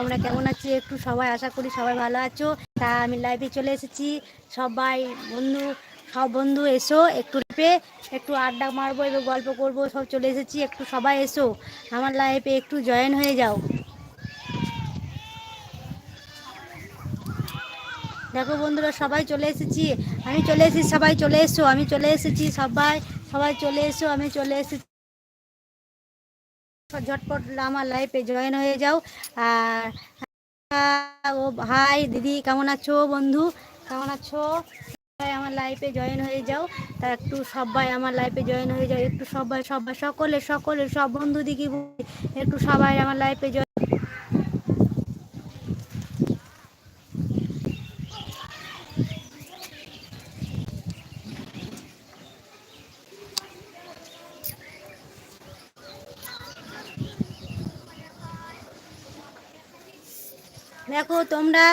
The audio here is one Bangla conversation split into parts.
তোমরা কেমন আছো? একটু সবাই আশা করি সবাই ভালো আছো। তা আমি লাইভে চলে এসেছি। সবাই বন্ধু, সব বন্ধু এসো, একটু লাইভে একটু আড্ডা মারবো এবং গল্প করব, সব চলে এসেছি। একটু সবাই এসো, আমার লাইফে একটু জয়েন হয়ে যাও। দেখো বন্ধুরা, সবাই চলে এসেছি। আমি চলে এসেছি, সবাই চলে এসো, আমি চলে এসেছি, সবাই সবাই চলে এসো, আমি চলে এসেছি। ঝটপট আমার লাইফে জয়েন হয়ে যাও। আর ও ভাই, দিদি, কেমন আছো বন্ধু? কেমন আছো? সবাই আমার লাইফে জয়েন হয়ে যাও। তা একটু সবাই আমার লাইফে জয়েন হয়ে যাও। একটু সবাই সবাই, সকলে সকলে, সব বন্ধু দিকে একটু সবাই আমার লাইফে জয়েন দেখো তোমরা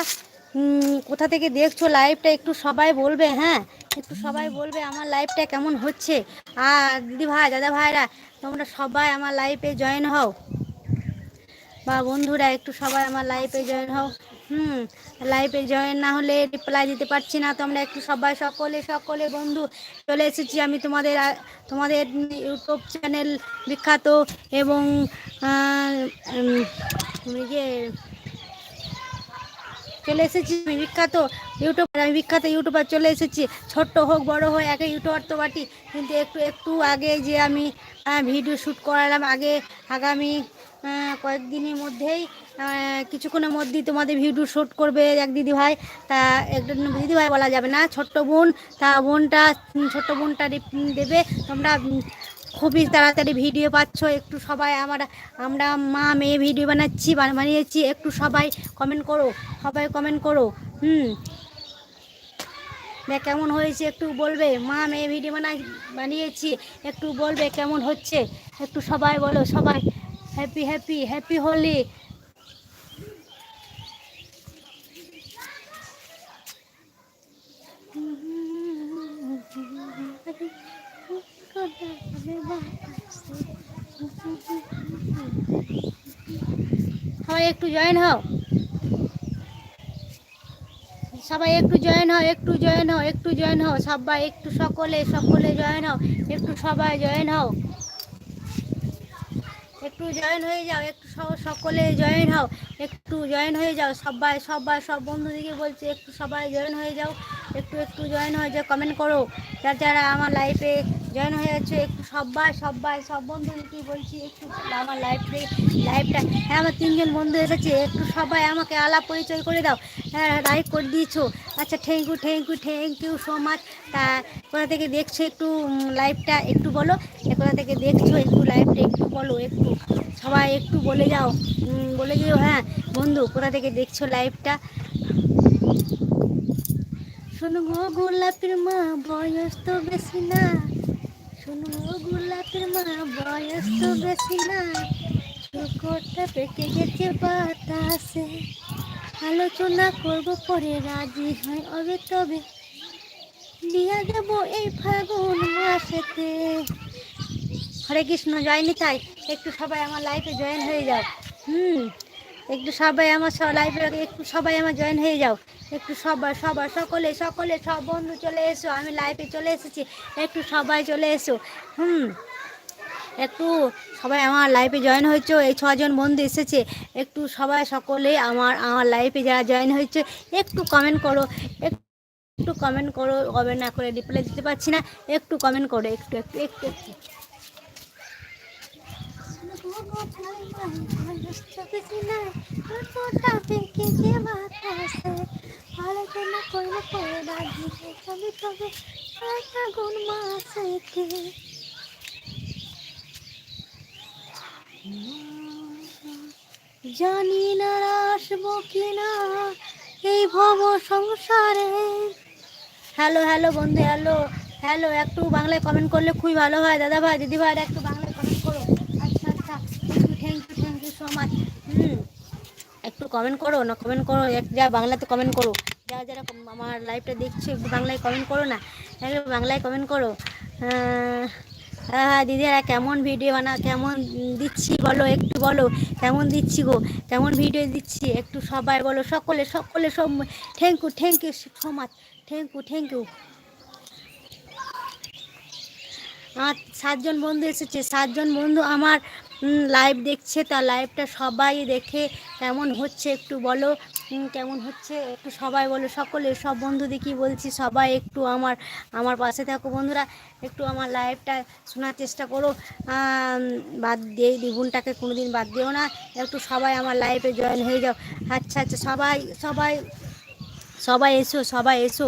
কোথা থেকে দেখছ লাইভটা একটু সবাই বলবে হ্যাঁ? একটু সবাই বলবে আমার লাইভটা কেমন হচ্ছে। আর দিদি ভাই দাদা ভাইরা তোমরা সবাই আমার লাইভে জয়েন হও। বা বন্ধুরা একটু সবাই আমার লাইভে জয়েন হও। হুম লাইভে জয়েন না হলে রিপ্লাই দিতে পারছি না। তোমরা একটু সবাই সকলে সকলে বন্ধু চলে এসেছি আমি তোমাদের তোমাদের ইউটিউব চ্যানেল বিখ্যাত এবং উম, ইয়ে চলে এসেছি। বিখ্যাত ইউটিউবার, আমি বিখ্যাত ইউটিউবার চলে এসেছি। ছোট্ট হোক, বড় হোক, একে ইউটিউবার তো বাটি কিন্তু একটু একটু আগে যে আমি ভিডিও শ্যুট করালাম, আগে আগামী কয়েকদিনের মধ্যেই কিছুক্ষণের মধ্যেই তোমাদের ভিডিও শ্যুট করবে এক দিদি ভাই তা একটা দিদি ভাই বলা যাবে না, ছোট্ট বোন। তা বোনটা, ছোট্ট বোনটা দেবে। তোমরা খুবই তাড়াতাড়ি ভিডিও পাচ্ছ, একটু সবাই আমার, আমরা মা মেয়ে ভিডিও বানাচ্ছি, বান- বানিয়েছি, একটু সবাই কমেন্ট করো, সবাই কমেন্ট করো, হুম। কেমন হয়েছে, একটু বলবে, মা মেয়ে ভিডিও বানাই, বানিয়েছি, একটু বলবে কেমন হচ্ছে, একটু সবাই বলো, সবাই হ্যাপি হ্যাপি হ্যাপি হোলি সবাই একটু জয়েন হও। সবাই একটু জয়েন হও, একটু জয়েন হও, একটু জয়েন হও। সবাই একটু সকলে সকলে জয়েন হও। একটু সবাই জয়েন হও। একটু জয়েন হয়ে যাও, একটু সকলে জয়েন হও। একটু জয়েন হয়ে যাও, সবাই সবাই, সব বন্ধুদিকে বলছে, একটু সবাই জয়েন হয়ে যাও। একটু একটু জয়েন হয়ে যাও কমেন্ট করো। যারা যারা আমার লাইফে জয়েন হয়ে যাচ্ছে একটু সবাই সবাই সব বন্ধু বন্ধুদেরকে বলছি, একটু আমার লাইফে লাইফটা হ্যাঁ আমার তিনজন বন্ধু এসেছে, একটু সবাই আমাকে আলাপ পরিচয় করে দাও। হ্যাঁ লাইক করে দিয়েছ। আচ্ছা thank you thank you thank you so much তা, কোথা থেকে দেখছ একটু লাইভটা একটু বলো। কোথা থেকে দেখছ একটু লাইভটা একটু বলো, একটু সবাই একটু বলে যাও। বলে যেও হ্যাঁ বন্ধু, কোথা থেকে দেখছ লাইভটা শোনো গো গোলাপের মা, বয়স তো বেশি না। শোনো গোলাপের মা, বয়স তো বেশি না। চোখটা পেকে গেছে, বাতাসে। আলোচনা করব, পরে রাজি হয় অবে তবে। দিয়া দেব এই ফাগুন মাসেতে। হরে কৃষ্ণ জয়নি তাই? একটু সবাই আমার লাইফে জয়েন হয়ে যাও। হুম, একটু সবাই আমার লাইফে একটু সবাই আমার জয়েন হয়ে যাও। একটু সবাই সবাই, সকলে সকলে, সব বন্ধু চলে এসো, আমি লাইফে চলে এসেছি, একটু সবাই চলে এসো। হুম, একটু সবাই আমার লাইফে জয়েন হয়েছে, এই ছজন বন্ধু এসেছে, একটু সবাই সকলে আমার আমার লাইফে যারা জয়েন হয়েছে, একটু কমেন্ট করো, একটু কমেন্ট করো কমেন্ট না করে রিপ্লাই দিতে পারছি না, একটু কমেন্ট করো, একটু একটু একটু একটু। আলোচনা করলে পরে রাজি তবে ফাগুন মাসেতে জানি না আসব কিনা এই ভব সংসারে। হ্যালো হ্যালো বন্ধু, হ্যালো হ্যালো, একটু বাংলায় কমেন্ট করলে খুবই ভালো হয়। দাদা ভাই দিদি ভাই একটু বাংলায় কমেন্ট করো। আচ্ছা আচ্ছা thank you thank you so much একটু কমেন্ট করো, না কমেন্ট করো যা বাংলাতে কমেন্ট করো। যারা যারা আমার লাইভটা দেখছ, একটু বাংলায় কমেন্ট করো না। একটু বাংলায় কমেন্ট করো। হ্যাঁ হ্যাঁ দিদিরা, কেমন ভিডিও বানা কেমন দিচ্ছি বলো, একটু বলো। কেমন দিচ্ছি গো? কেমন ভিডিও দিচ্ছি? একটু সবাই বলো, সকলে সকলে সব thank you thank you so much thank you thank you আমার সাতজন বন্ধু এসেছে, সাতজন বন্ধু আমার লাইভ দেখছে, তা লাইভটা সবাই দেখে কেমন হচ্ছে একটু বলো। কেমন হচ্ছে একটু সবাই বলো, সকলে, সব বন্ধুদের কি বলছি, সবাই একটু আমার আমার পাশে থাকো বন্ধুরা, একটু আমার লাইভটা শোনার চেষ্টা করো। বাদ দিয়ে দিগুনটাকে কোনো দিন বাদ দিও না, একটু সবাই আমার লাইভে জয়েন হয়ে যাও। আচ্ছা আচ্ছা সবাই সবাই সবাই এসো সবাই এসো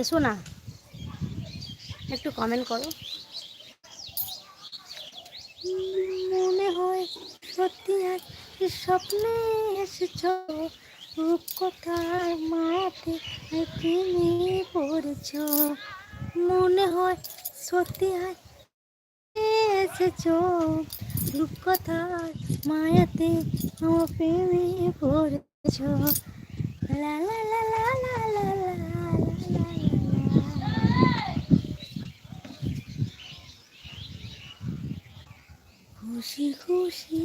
এসো না। একটু কমেন্ট করো। মনে হয় সত্যি আজ স্বপ্নে এসেছ। রূপকথার মাঠে তুমি পড়েছ। মনে হয় সত্যি আজ এসেছ। রূপকথার মায়াতে আমার পড়েছ। লা লা লা লা লা লা। খুশি খুশি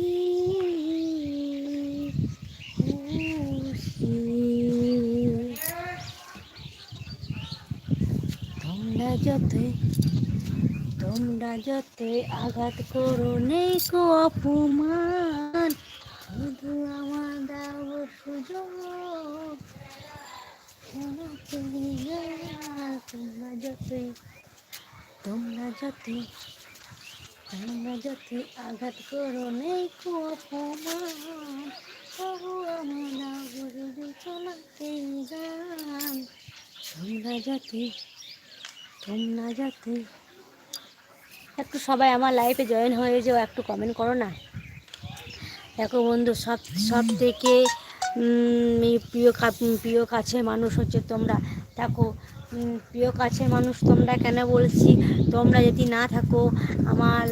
তোমরা যতই তোমরা যতই আঘাত করো, নেই কো অপমান। শুধু আমার দাও সুযোগ। তোমরা যতই তোমরা যতই আঘাত করো নেই অপমান, তবু আমরা চলাতে গান তোমরা তোমরা একটু সবাই আমার লাইফে জয়েন হয়ে যাও, একটু কমেন্ট করো না। দেখো বন্ধু, সব সব থেকে প্রিয় প্রিয় কাছের মানুষ হচ্ছে তোমরা। দেখো প্রিয় কাছের মানুষ তোমরা কেন বলছি? তোমরা যদি না থাকো, আমার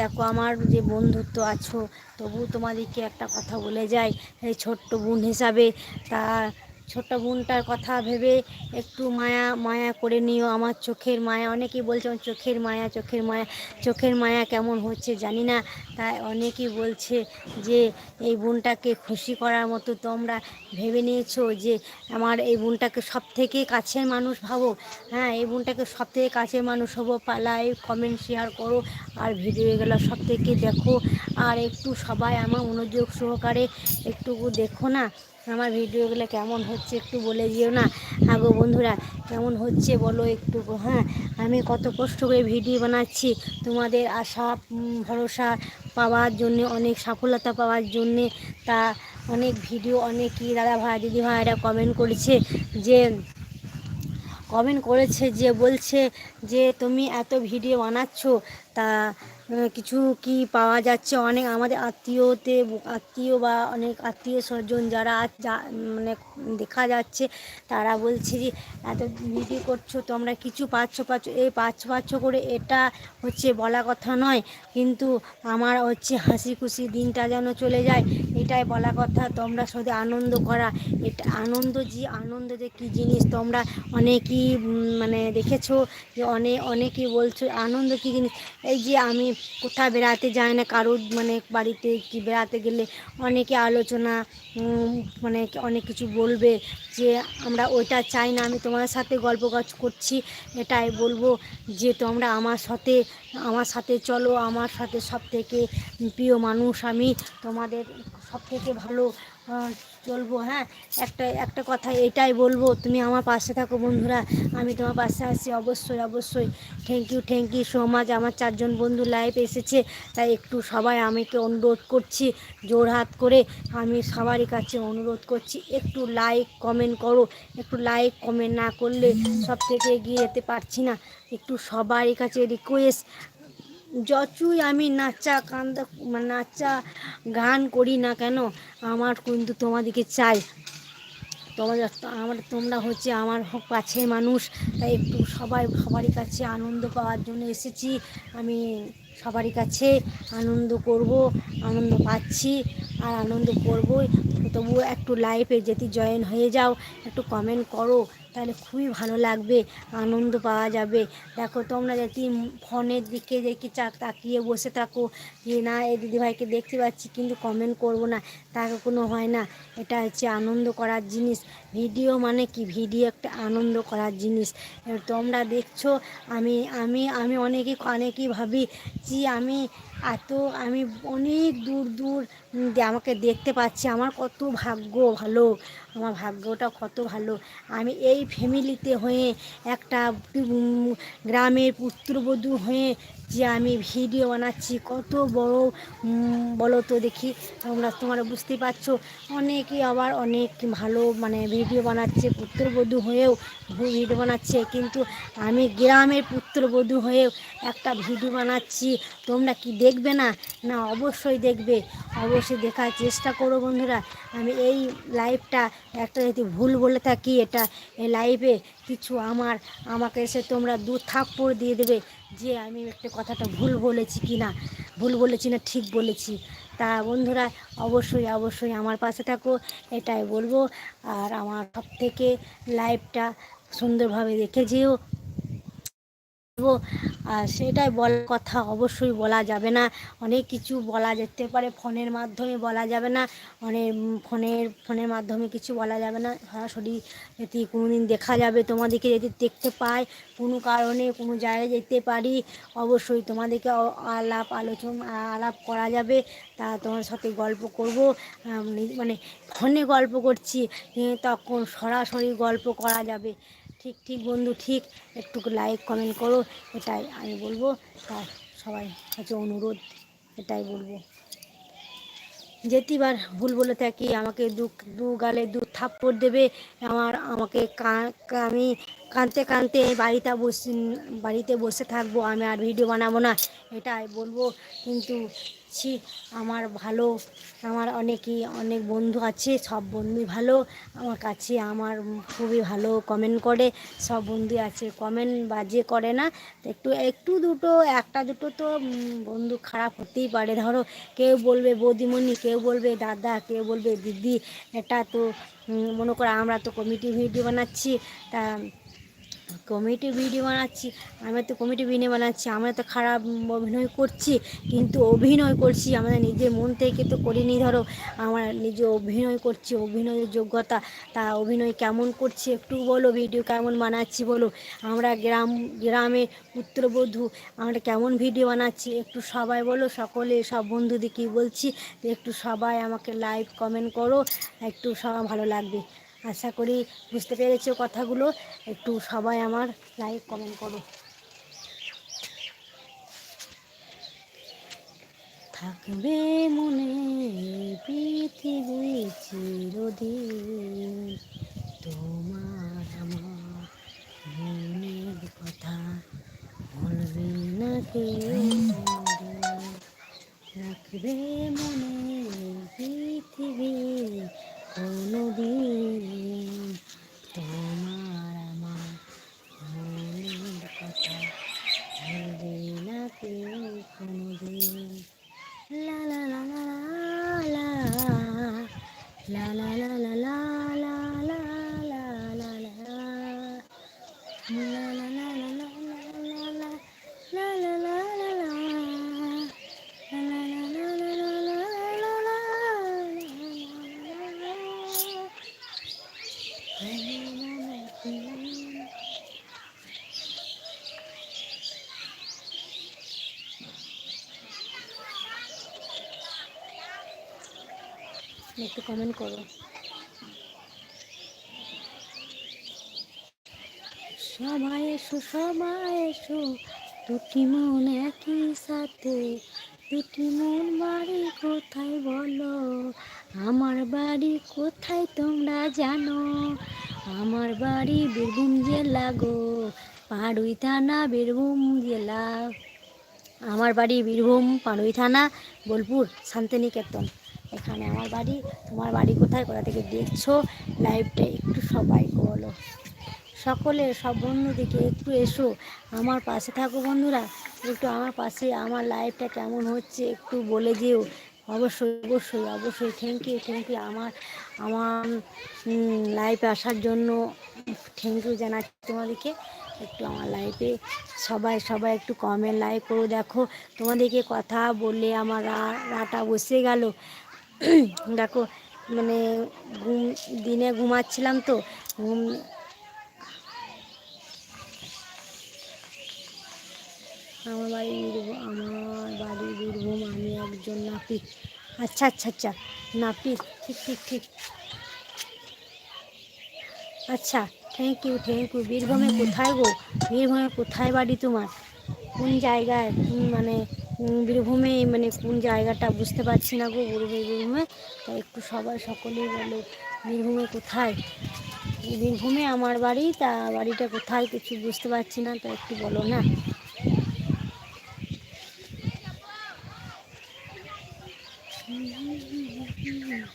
দেখো, আমার যে বন্ধুত্ব আছো, তবু তোমাদেরকে একটা কথা বলে যাই। এই ছোট্ট বোন হিসাবে তা ছোট্ট বোনটার কথা ভেবে একটু মায়া মায়া করে নিও আমার চোখের মায়া। অনেকেই বলছে আমার চোখের মায়া চোখের মায়া চোখের মায়া কেমন হচ্ছে জানি না। তাই অনেকেই বলছে যে, এই বোনটাকে খুশি করার মতো তোমরা ভেবে নিয়েছো যে, আমার এই বোনটাকে সব থেকে কাছের মানুষ ভাবো? হ্যাঁ এই বোনটাকে সব থেকে কাছের মানুষ হব? পালাই কমেন্ট শেয়ার করো। আর ভিডিও ভিডিওগুলো সব থেকে দেখো। আর একটু সবাই আমার মনোযোগ সহকারে একটু দেখো না? আমার ভিডিওগুলো কেমন হচ্ছে একটু বলে দিও না। হ্যাঁ গো বন্ধুরা, কেমন হচ্ছে বলো একটু হ্যাঁ? আমি কত কষ্ট করে ভিডিও বানাচ্ছি। তোমাদের আশা ভরসা পাওয়ার জন্য, অনেক সফলতা পাওয়ার জন্যে তা অনেক ভিডিও অনেকই দাদা ভাই, দিদি ভাইরা কমেন্ট করেছে যে কমেন্ট করেছে যে, বলছে যে, তুমি এত ভিডিও বানাচ্ছ তা কিছু কি পাওয়া যাচ্ছে? অনেক আমাদের আত্মীয়তে, আত্মীয় বা অনেক আত্মীয় স্বজন যারা মানে দেখা যাচ্ছে, তারা বলছে যে, এত ভিডিও করছ, তোমরা কিছু পাচ্ছ পাচ্ছ, এই পাচ্ছ পাচ্ছ করে এটা হচ্ছে বলা কথা নয়। কিন্তু আমার হচ্ছে হাসি খুশি দিনটা যেন চলে যায়, এটাই বলা কথা। তোমরা শুধু আনন্দ করা। এটা আনন্দ যে আনন্দ যে কী জিনিস? তোমরা অনেকই মানে দেখেছ যে অনেক অনেকেই বলছো, আনন্দ কী জিনিস? এই যে আমি কোথাও বেড়াতে যায় না, কারোর মানে বাড়িতে কি বেড়াতে গেলে অনেকে আলোচনা মানে অনেক কিছু বলবে যে আমরা ওইটা চাই না, আমি তোমার সাথে গল্প কাজ করছি, এটাই বলব যে তোমরা আমার সাথে আমার সাথে চলো, আমার সাথে সব থেকে প্রিয় মানুষ আমি, তোমাদের সব থেকে ভালো চলবো হ্যাঁ? একটা একটা কথা এটাই বলব, তুমি আমার পাশে থাকো বন্ধুরা, আমি তোমার পাশে আছি অবশ্যই অবশ্যই। Thank you thank you so much আমার চারজন বন্ধু লাইভ এসেছে, তাই একটু সবাই আমাকে অনুরোধ করছি জোরহাত করে আমি সবারই কাছে অনুরোধ করছি, একটু লাইক কমেন্ট করো। একটু লাইক কমেন্ট না করলে সব থেকে এগিয়ে যেতে পারছি না। একটু সবারই কাছে রিকোয়েস্ট যতই আমি নাচা, কান্দা, নাচা গান করি না কেন, আমার কিন্তু তোমাদেরকে চাই। তোমাদের আমার, তোমরা হচ্ছে আমার কাছের মানুষ, তাই একটু সবাই সবারই কাছে আনন্দ পাওয়ার জন্য এসেছি। আমি সবারই কাছে আনন্দ করব, আনন্দ পাচ্ছি, আর আনন্দ করবই। তবুও একটু লাইফে যদি জয়েন হয়ে যাও একটু কমেন্ট করো, তাহলে খুবই ভালো লাগবে, আনন্দ পাওয়া যাবে। দেখো তোমরা যদি ফোনের দিকে দেখে তাকিয়ে বসে থাকো, যে না, এই দিদিভাইকে দেখতে পাচ্ছি, কিন্তু কমেন্ট করব না তাকে কোনো হয় না। এটা হচ্ছে আনন্দ করার জিনিস। ভিডিও মানে কি? ভিডিও একটা আনন্দ করার জিনিস। তোমরা দেখছ, আমি আমি আমি অনেকেই অনেকেই ভাবি যে আমি এত, আমি অনেক দূর দূর আমাকে দেখতে পাচ্ছি, আমার কত ভাগ্য ভালো। আমার ভাগ্যটা কত ভালো। আমি এই ফ্যামিলিতে হয়ে একটা গ্রামের পুত্রবধূ হয়ে যে আমি ভিডিও বানাচ্ছি, কত বড় বলো তো দেখি, তোমরা তোমরা বুঝতে পারছ। অনেকে আবার অনেক ভালো মানে ভিডিও বানাচ্ছে, পুত্রবধূ হয়েও ভিডিও বানাচ্ছে, কিন্তু আমি গ্রামের পুত্রবধূ হয়েও একটা ভিডিও বানাচ্ছি তোমরা কি দেখবে না? না, অবশ্যই দেখবে। অবশ্যই দেখার চেষ্টা করো বন্ধুরা। আমি এই লাইভটা একটা যদি ভুল বলে থাকি, এটা এই লাইভে কিছু আমার, আমাকে এসে তোমরা দু থাপ্পড় দিয়ে দেবে যে আমি একটা কথাটা ভুল বলেছি কি না? ভুল বলেছি না, ঠিক বলেছি। তা বন্ধুরা, অবশ্যই অবশ্যই আমার পাশে থাকো, এটাই বলব। আর আমার সব থেকে লাইভটা সুন্দরভাবে দেখে যেও। সেটাই বলার কথা অবশ্যই বলা যাবে না। অনেক কিছু বলা যেতে পারে, ফোনের মাধ্যমে বলা যাবে না। অনেক ফোনের ফোনের মাধ্যমে কিছু বলা যাবে না। সরাসরি যদি কোনো দিন দেখা যাবে, তোমাদেরকে যদি দেখতে পাই কোনো কারণে কোনো জায়গায় যেতে পারি, অবশ্যই তোমাদেরকে আলাপ আলোচনা, আলাপ করা যাবে। তা তোমার সাথে গল্প করব। মানে ফোনে গল্প করছি তখন সরাসরি গল্প করা যাবে। ঠিক ঠিক বন্ধু, ঠিক। একটু লাইক কমেন্ট করো, এটাই আমি বলব। তা সবাই কাছে অনুরোধ, এটাই বলব। যেতিবার ভুল বলে থাকি, আমাকে দু দু গালে দু থাপ্পড় দেবে। আমার, আমাকে আমি কাঁদতে কাঁদতে বাড়িতে বসে বাড়িতে বসে থাকব, আমি আর ভিডিও বানাবো না, এটাই বলব। কিন্তু ছি আমার ভালো, আমার অনেকই, অনেক বন্ধু আছে, সব বন্ধুই ভালো। আমার কাছে আমার খুবই ভালো কমেন্ট করে, সব বন্ধু আছে কমেন্ট বাজে করে না। একটু একটু দুটো, একটা দুটো তো বন্ধু খারাপ হতেই পারে। ধরো, কেউ বলবে, বৌদিমণি কেউ বলবে, দাদা কেউ বলবে, দিদি এটা তো মনে করো আমরা তো কমিটি ভিডিও বানাচ্ছি। তা কমেডি ভিডিও বানাচ্ছি আমরা তো কমেডি ভিডিও বানাচ্ছি, আমরা তো খারাপ অভিনয় করছি, কিন্তু অভিনয় করছি, আমাদের নিজের মন থেকে তো করিনি, ধরো, আমরা নিজে অভিনয় করছি, অভিনয়ের যোগ্যতা, তা অভিনয় কেমন করছি একটু বলো ভিডিও কেমন বানাচ্ছি বলো, আমরা গ্রাম, গ্রামে পুত্রবধূ, আমরা কেমন ভিডিও বানাচ্ছি, একটু সবাই বলো, সকলে, সব বন্ধুদেরকে বলছি, একটু সবাই আমাকে লাইভ কমেন্ট করো, একটু সবার ভালো লাগবে। আশা করি বুঝতে পেরেছ কথাগুলো। একটু সবাই আমার লাইক কমেন্ট করো। থাকবে মনে পৃথিবী চিরদিন। তোমার আমার মনের কথা বলবে না কোনোদিন। রাখবে মনে একটু কমেন্ট করো। সবাই এসো সবাই এসো, দুটি মন একই সাথে, দুটি মন বাড়ি কোথায় বলো? আমার বাড়ি কোথায় তোমরা জানো? আমার বাড়ি বীরভূম জেলা গো, পাড়ুই থানা বীরভূম জেলা। আমার বাড়ি বীরভূম, পাড়ুই থানা, বোলপুর, শান্তিনিকেতন। এখানে আমার বাড়ি, তোমার বাড়ি কোথায়? কোথা থেকে দেখছ? লাইভটা একটু সবাই বলো। সকলে, সব বন্ধুদেরকে একটু এসো। আমার পাশে থাকো বন্ধুরা। একটু আমার পাশে, আমার লাইফটা কেমন হচ্ছে একটু বলে যেও অবশ্যই অবশ্যই অবশ্যই। থ্যাংক ইউ থ্যাংক ইউ আমার আমার লাইফে আসার জন্য থ্যাংক ইউ জানাচ্ছি তোমাদেরকে। একটু আমার লাইফে সবাই সবাই একটু কমেন্ট লাইক করো। দেখো, তোমাদেরকে কথা বললে আমার রাটা বসে গেল। দেখো মানে ঘুম, দিনে ঘুমাচ্ছিলাম তো। ঘুম আমার বাড়ি বীরভূম আমার বাড়ি বীরভূম আমি একজন নাপিত আচ্ছা আচ্ছা আচ্ছা। নাপিত ঠিক ঠিক ঠিক। আচ্ছা থ্যাংক ইউ থ্যাংক ইউ বীরভূমে কোথায় গো? বীরভূমে কোথায় বাড়ি তোমার? কোন জায়গায়? মানে বীরভূমে মানে কোন জায়গাটা বুঝতে পারছি না গো বীরভূমে বীরভূমে। তা একটু সবাই সকলেই বলো, বীরভূমে কোথায়? বীরভূমে আমার বাড়ি, তা বাড়িটা কোথায়? কিছু বুঝতে পারছি না, তো একটু বলো না।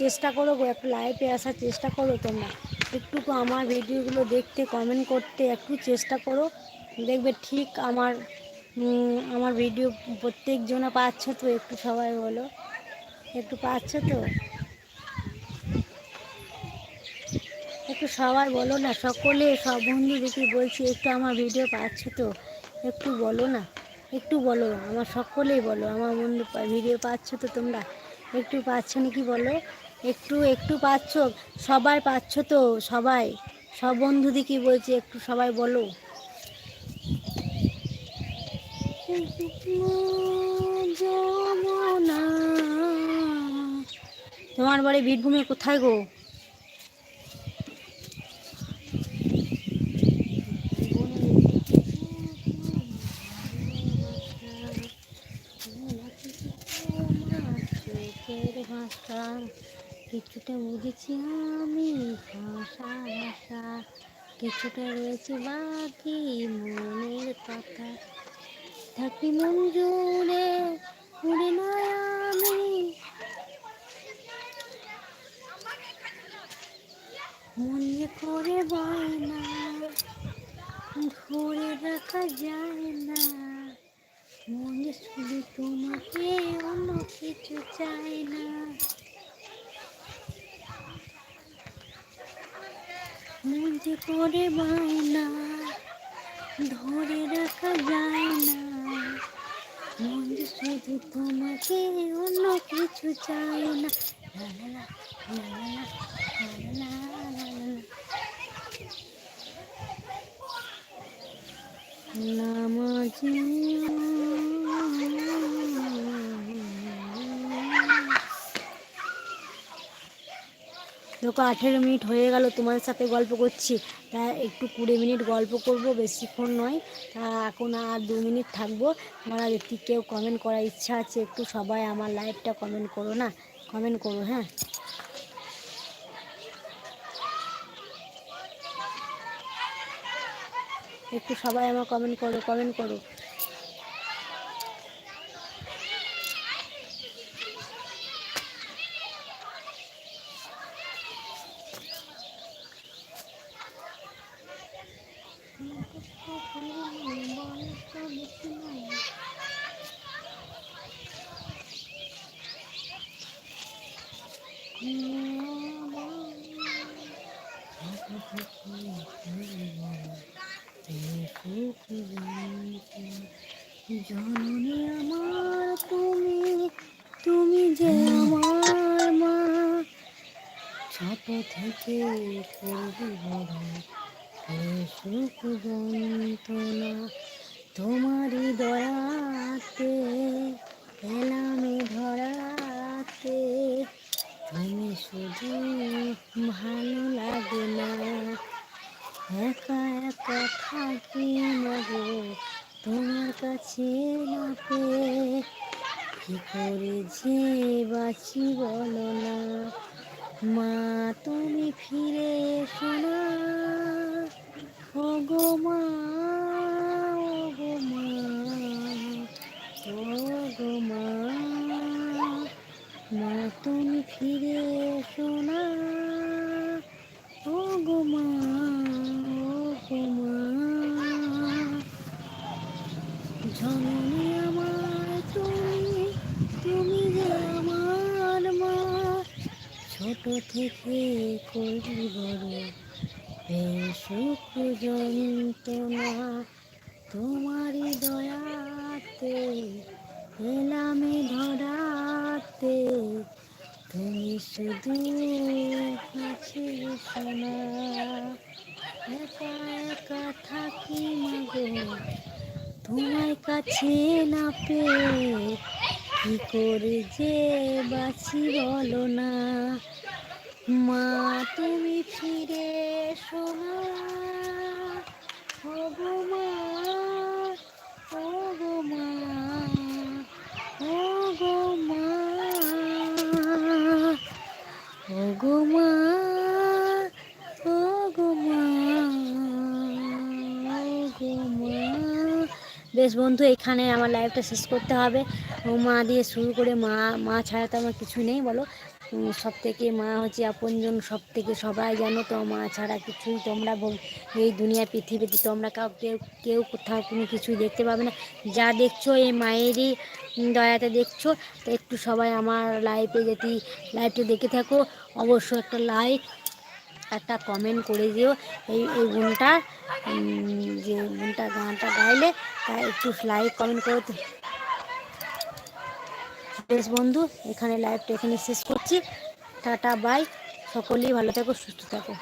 চেষ্টা করো গো একটু লাইভে আসার চেষ্টা করো তোমরা। একটু আমার ভিডিওগুলো দেখতে কমেন্ট করতে একটু চেষ্টা করো। দেখবে ঠিক আমার আমার ভিডিও প্রত্যেকজনে পাচ্ছ তো একটু সবাই বলো। একটু পাচ্ছ তো? একটু সবাই বলো না, সকলে সব বন্ধু দেখি বলছি, একটু আমার ভিডিও পাচ্ছ তো? একটু বলো না, একটু বলো, আমার সকলেই বলো, আমার বন্ধু ভিডিও পাচ্ছ তো তোমরা? একটু পাচ্ছ নাকি বলো? একটু একটু পাচ্ছ? সবাই পাচ্ছ তো? সবাই? সব বন্ধু দেখি বলছি, একটু সবাই বলো। তোমার বাড়ি বীরভূমে কোথায় গো? কিছুটা বুঝেছি আমি। ভাষা ভাষা, কিছুটা রয়েছে বাকি মনের কথা। থাকি মন জুড়ে, উড়ে নয় আমি। মনে করে বায়না ধরে রাখা যায় না। মনে শুধু তোমাকে অন্য কিছু চাই না। মনে করে বায়না ধরে রাখা যায় না মনে শুধু তোমাকে অন্য কিছু চাই না। নামাজি দেখো আঠেরো মিনিট হয়ে গেল তোমার সাথে গল্প করছি। তা একটু কুড়ি মিনিট গল্প করব, বেশিক্ষণ নয়। তা এখন আর দু মিনিট থাকব। তোমরা যদি কেউ কমেন্ট করার ইচ্ছা আছে, একটু সবাই আমার লাইভটা কমেন্ট করো না? কমেন্ট করো হ্যাঁ? একটু সবাই আমার কমেন্ট করো কমেন্ট করো। জননী আমার তুমি তুমি যে আমার মা। ছোট থেকে করবি বড় সুখ যন্ত্রণা। তোমারই দয়াতে, এলামে ধরাতে। তুমি শুধু ভালো লাগে না, একা কাছে না পেয়ে কি করে যে বাঁচি বলো না মা, তুমি ফিরে এসো না। গো মা ও গো মা ও গো মা মা তুমি ফিরে এসো না ও গো মা ও গো মা জননী আমার তুমি তুমি যে আমার মা ছোট থেকে করলি বড় সুখ যন্ত্রণা তোমারই দয়াতে এলামে ধরাতে তুমি শুধু কাছে শোনা একা একা থাকি মাগো তোমার কাছে না পেয়ে কি করে যে বাঁচি বলো না? মা তুমি ফিরে এসো না ও গো মা ও গো মা ও গো মা ও গো মা ও গো মা ও গো মা বেশ বন্ধু, এখানে আমার লাইফটা শেষ করতে হবে। মা দিয়ে শুরু করে মা মা ছাড়া তো আমার কিছু নেই, বলো। সব থেকে মা হচ্ছে আপনজন সব থেকে সবাই জানো তো, মা ছাড়া কিছুই তোমরা এই দুনিয়া, পৃথিবীতে তোমরা কাউ, কেউ কেউ কোথাও কোনো কিছুই দেখতে পাবে না। যা দেখছ, এই মায়েরই দয়াতে দেখছ। একটু সবাই আমার লাইফে যদি লাইফটা দেখে থাকো, অবশ্যই একটা লাইক একটা কমেন্ট করে দিও। এই এই উম, যে বোনটা গানটা গাইলে তা একটু লাইক কমেন্ট করে বেশ বন্ধু এখানে লাইভটা এখানে শেষ করছি। টাটা বাই সকলেই ভালো থাকো সুস্থ থাকো।